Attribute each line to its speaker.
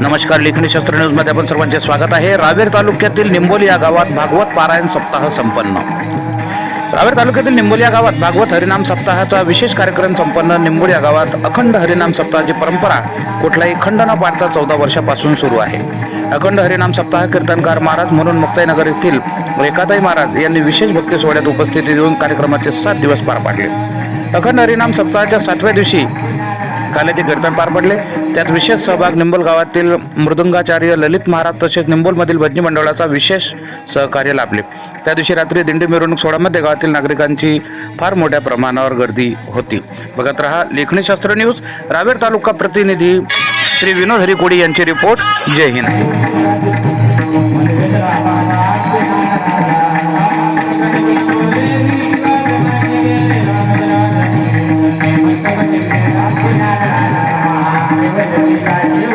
Speaker 1: नमस्कार लेखणी शास्त्र न्यूजमध्ये आपण सर्वांचे स्वागत आहे. रावेर तालुक्यातील निंबोली या गावात भागवत पारायण सप्ताह संपन्न. रावेर तालुक्यातील निंबोली या गावात भागवत हरिनाम सप्ताहाचा विशेष कार्यक्रम संपन्न. निंबोली या गावात अखंड हरिनाम सप्ताहाची परंपरा कुठलाही खंड न पाडता चौदा वर्षापासून सुरू आहे. अखंड हरिनाम सप्ताह कीर्तनकार महाराज म्हणून मुक्ताईनगर येथील रेखाताई महाराज यांनी विशेष भक्ती सोहळ्यात उपस्थिती देऊन कार्यक्रमाचे सात दिवस पार पाडले. अखंड हरिनाम सप्ताहाच्या सातव्या दिवशी काल्याचे कीर्तन पार पडले. त्यात विशेष सहभाग निंबोल गावातील मृदुंगाचार्य ललित महाराज तसेच निंबोलमधील भजनी मंडळाचा विशेष सहकार्य लाभले. त्या दिवशी रात्री दिंडी मिरवणूक सोहळ्यामध्ये गावातील नागरिकांची फार मोठ्या प्रमाणावर गर्दी होती. बघत रहा लेखणीशास्त्र न्यूज रावेर तालुका प्रतिनिधी श्री विनोद हरिकोडी यांची रिपोर्ट. जय हिंद. Brasil.